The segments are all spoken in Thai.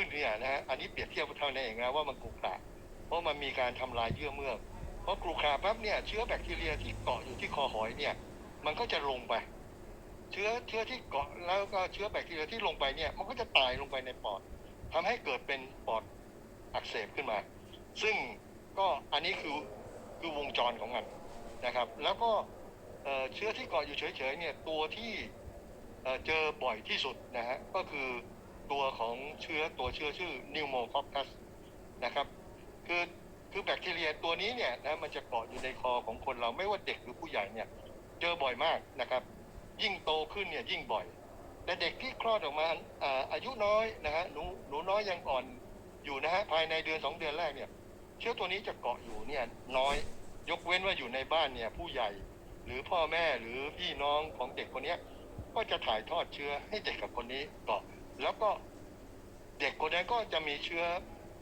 ขึ้นเนี่ยนะฮะอันนี้เปรียบเทียบเท่านั้นเองนะว่ามันกรุขระเพราะมันมีการทำลายเยื่อเมือกเพราะกรุขระปั๊บเนี่ยเชื้อแบคทีเรียที่เกาะอยู่ที่คอหอยเนี่ย มันก็จะลงไป เชื้อเชื้อที่เกาะแล้วก็เชื้อแบคทีเรียที่ลงไปเนี่ยมันก็จะตายลงไปในปอดทำให้เกิดเป็นปอดอักเสบขึ้นมา ซึ่งก็อันนี้คือคือวงจรของมันนะครับ แล้วก็เอ่อเชื้อที่เกาะอยู่เฉยๆเนี่ยตัวที่เจอบ่อยที่สุดนะฮะก็คือ ตัวของเชื้อตัวเชื้อชื่อนิวโมคอ c คัสนะครับ คือคือแบคทีเรียตัวนี้เนี่ยนะมันจะเกาะอยู่ในคอของคนเราไม่ว่าเด็กหรือผู้ใหญ่เนี่ยเจอบ่อยมากนะครับ ยิ่งโตขึ้นเนี่ยยิ่งบ่อย แต่เด็กที่คลอดออกมาอาอายุน้อยนะฮะหนูหนูน้อยยังอ่อนอยู่นะฮะภายในเดือนสองเดือนแรกเนี่ย เชื้อตัวนี้จะเกาะอยู่เนี่ยน้อยยกเว้นว่าอยู่ในบ้านเนี่ยผู้ใหญ่หรือพ่อแม่หรือพี่น้องของเด็กคนเนี้ยก็จะถ่ายทอดเชื้อให้เด็กกับคนนี้เกาะ แล้วก็เด็กคนนั้นก็จะมีเชื้อ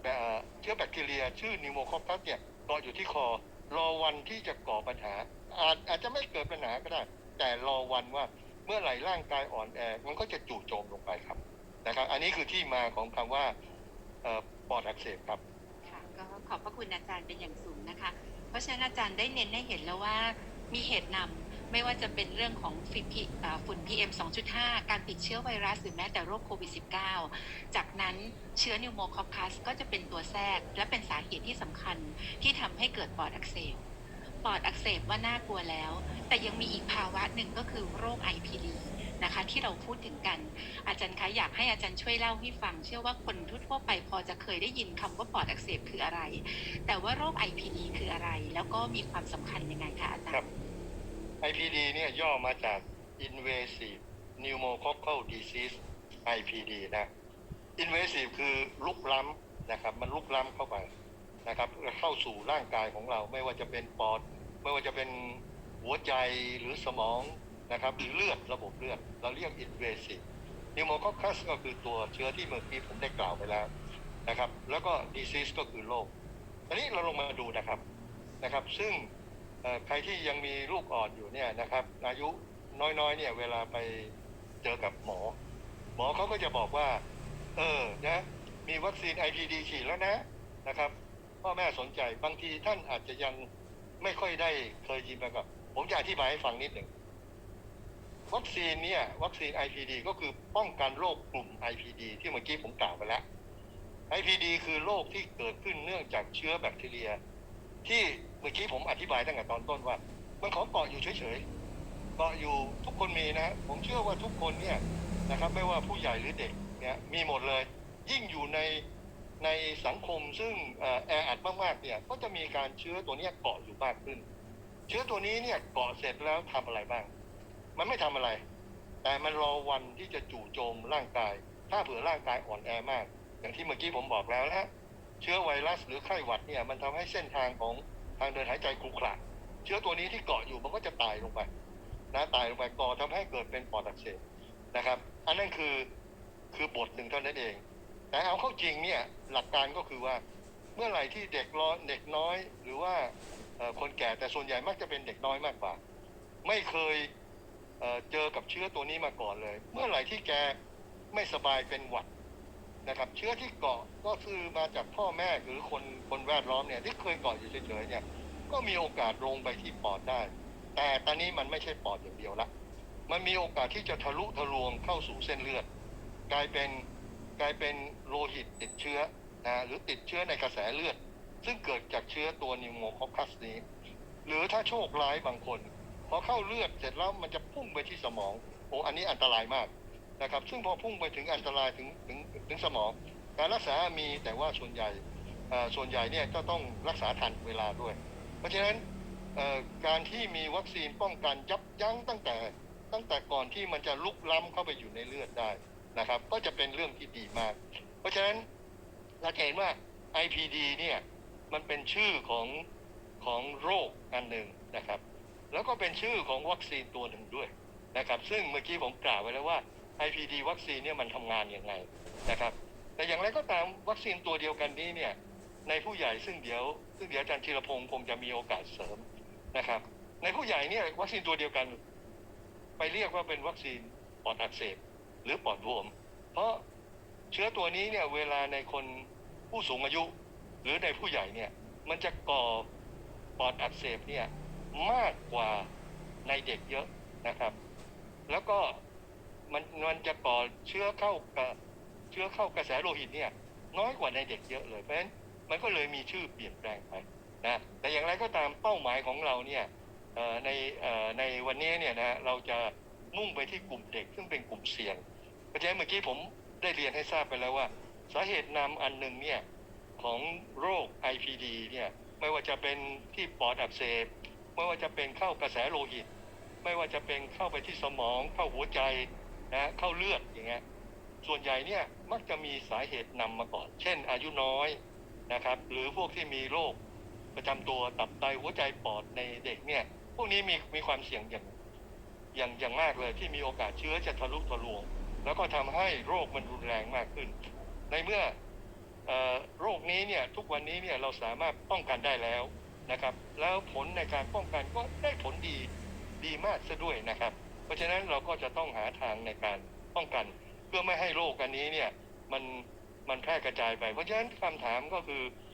แบบเชื้อแบคทีเรีย ชื่อนิโมคอคัสเนี่ยเกาะอยู่ที่คอ รอวันที่จะก่อปัญหา อาจอาจจะไม่เกิดปัญหาก็ได้ แต่รอวันว่าเมื่อไหร่ร่างกายอ่อนแอ มันก็จะจู่โจมลงไปครับนะครับ อันนี้คือที่มาของคำว่าปอดอักเสบครับค่ะก็ขอบพระคุณอาจารย์เป็นอย่างสูงนะคะ เพราะฉะนั้นอาจารย์ได้เน้นให้เห็นแล้วว่ามีเหตุนำ ไม่ว่าจะเป็นเรื่องของฝุ่นพีอ่าฝุ่น PM 2.5 การติดเชื้อไวรัสหรือแม้แต่โรคโควิด -19 จากนั้นเชื้อนิวโมคอคัสก็จะเป็นตัวแทรก และเป็นสาเหตุที่สำคัญที่ทำให้เกิดปอดอักเสบ ปอดอักเสบว่าน่ากลัวแล้ว แต่ยังมีอีกภาวะหนึ่งก็คือโรค IPD นะคะที่เราพูดถึงกัน อาจารย์คะอยากให้อาจารย์ช่วยเล่าให้ฟัง เชื่อว่าคนทั่วไปพอจะเคยได้ยินคำว่าปอดอักเสบคืออะไร แต่ว่าโรค IPD คืออะไร แล้วก็มีความสำคัญยังไงคะอาจารย์ IPD เนี่ยย่อมาจาก Invasive Pneumococcal Disease IPD นะ Invasive คือลุกล้ำนะครับ มันลุกล้ำเข้าไปนะครับเข้าสู่ร่างกายของเราไม่ว่าจะเป็นปอด ไม่ว่าจะเป็นหัวใจหรือสมองนะครับหรือเลือดระบบเลือด เราเรียก Invasive Pneumococcus ก็คือตัวเชื้อที่เมื่อกี้ผมได้กล่าวไปแล้วนะครับ แล้วก็ disease ก็คือโรคอันนี้เราลงมาดูนะครับนะครับ ซึ่ง ใครที่ยังมีลูกอ่อนอยู่เนี่ยนะครับ อายุน้อยๆเนี่ยเวลาไปเจอกับหมอ หมอเขาก็จะบอกว่า เออนะมีวัคซีน IPD ฉีดแล้วนะนะครับพ่อแม่สนใจบางทีท่านอาจจะยังไม่ค่อยได้เคยยินมาก่อนผมจะอธิบายให้ฟังนิดหนึ่งวัคซีนเนี่ยวัคซีน IPD ก็คือป้องกันโรคกลุ่ม IPD ที่เมื่อกี้ผมกล่าวไปแล้ว IPD คือโรคที่เกิดขึ้นเนื่องจากเชื้อแบคทีเรีย ที่เมื่อกี้ผมอธิบายตั้งแต่ตอนต้นว่า มันขอเกาะอยู่เฉยๆเกาะอยู่ทุกคนมีนะ ผมเชื่อว่าทุกคนเนี่ยนะครับไม่ว่าผู้ใหญ่หรือเด็กเนี่ยมีหมดเลย ยิ่งอยู่ในในสังคมซึ่งแออัดมากๆเนี่ยก็จะมีการเชื้อตัวนี้เกาะอยู่มากขึ้น เชื้อตัวนี้เนี่ยเกาะเสร็จแล้วทำอะไรบ้าง มันไม่ทำอะไร แต่มันรอวันที่จะจู่โจมร่างกาย ถ้าเผื่อร่างกายอ่อนแอมาก อย่างที่เมื่อกี้ผมบอกแล้วนะ เชื้อไวรัสหรือไข้หวัดเนี่ยมันทำให้เส้นทางของทางเดินหายใจขรุขระเชื้อตัวนี้ที่เกาะอยู่มันก็จะตายลงไปนะตายลงไปก่อทำให้เกิดเป็นปอดอักเสบนะครับ อันนั้นคือคือบทหนึ่งเท่านั้นเอง แต่เอาเข้าจริงเนี่ยหลักการก็คือว่าเมื่อไหร่ที่เด็กร้อนเด็กน้อย หรือว่าคนแก่แต่ส่วนใหญ่มักจะเป็นเด็กน้อยมากกว่า ไม่เคยเเจอกับเชื้อตัวนี้มาก่อนเลย เมื่อไหร่ที่แกไม่สบายเป็นหวัด นะครับเชื้อที่เกาะก็คือมาจากพ่อแม่หรือคนคนแวดล้อมเนี่ยที่เคยเกาะอยู่เฉยๆเนี่ยก็มีโอกาสลงไปที่ปอดได้ แต่ตอนนี้มันไม่ใช่ปอดอย่างเดียวละมันมีโอกาสที่จะทะลุทะลวงเข้าสู่เส้นเลือด กลายเป็นกลายเป็นโลหิตติดเชื้อนะหรือติดเชื้อในกระแสเลือด ซึ่งเกิดจากเชื้อตัวนิวโมคอคัสนี้ หรือถ้าโชคร้ายบางคน พอเข้าเลือดเสร็จแล้วมันจะพุ่งไปที่สมองโอ้อันนี้อันตรายมาก นะครับ ซึ่งพอพุ่งไปถึงอันตรายถึงถึงถึงสมอง การรักษามีแต่ว่าส่วนใหญ่ส่วนใหญ่เนี่ยก็ต้องรักษาทันเวลาด้วย เพราะฉะนั้นการที่มีวัคซีนป้องกันยับยั้งตั้งแต่ตั้งแต่ก่อนที่มันจะลุกล้ำเข้าไปอยู่ในเลือดได้นะครับ ก็จะเป็นเรื่องที่ดีมาก เพราะฉะนั้นเราจะเห็นว่า IPD เนี่ยมันเป็นชื่อของของโรคอันหนึ่งนะครับ แล้วก็เป็นชื่อของวัคซีนตัวหนึ่งด้วยนะครับ ซึ่งเมื่อกี้ผมกล่าวไว้แล้วว่า IPD วัคซีนเนี่ยมันทำงานยังไงนะครับ แต่อย่างไรก็ตามวัคซีนตัวเดียวกันนี้เนี่ยในผู้ใหญ่ซึ่งเดี๋ยว ซึ่งเดี๋ยวอาจารย์ธีรพงศ์คงจะมีโอกาสเสริมนะครับ ในผู้ใหญ่เนี่ยวัคซีนตัวเดียวกัน ไปเรียกว่าเป็นวัคซีนปอดอักเสบหรือปอดบวม เพราะเชื้อตัวนี้เนี่ยเวลาในคนผู้สูงอายุ หรือในผู้ใหญ่เนี่ยมันจะก่อปอดอักเสบเนี่ยมากกว่าในเด็กเยอะนะครับ แล้วก็ มันมันจะก่อเชื้อเข้ากระเชื้อเข้ากระแสโลหิตเนี่ย น้อยกว่าในเด็กเยอะเลยเพราะฉะนั้นมันก็เลยมีชื่อเปลี่ยนแปลงไปนะแต่อย่างไรก็ตามเป้าหมายของเราเนี่ยในในวันนี้เนี่ยนะเราจะมุ่งไปที่กลุ่มเด็กซึ่งเป็นกลุ่มเสี่ยงเพราะฉะนั้นเมื่อกี้ผมได้เรียนให้ทราบไปแล้วว่า สาเหตุนำอันหนึ่งเนี่ยของโรค IPD เนี่ยไม่ว่าจะเป็นที่ปอดอักเสบไม่ว่าจะเป็นเข้ากระแสโลหิต ไม่ว่าจะเป็นเข้าไปที่สมองเข้าหัวใจ นะเข้าเลือดอย่างเงี้ยส่วนใหญ่เนี่ยมักจะมีสาเหตุนำมาก่อน เช่น อายุน้อยนะครับ หรือพวกที่มีโรคประจำตัวตับไตหัวใจปอดในเด็กเนี่ย พวกนี้มีมีความเสี่ยงอย่างอย่างอย่างมากเลยที่มีโอกาสเชื้อจะทะลุทะลวง แล้วก็ทำให้โรคมันรุนแรงมากขึ้น ในเมื่ออโรคนี้เนี่ยทุกวันนี้เนี่ยเราสามารถป้องกันได้แล้วนะครับ แล้วผลในการป้องกันก็ได้ผลดีดีมากซะด้วยนะครับ เพราะฉะนั้นเราก็จะต้องหาทางในการป้องกัน เพื่อไม่ให้โรคอันนี้เนี่ยมันมันแพร่กระจายไป เพราะฉะนั้นคำถามก็คือ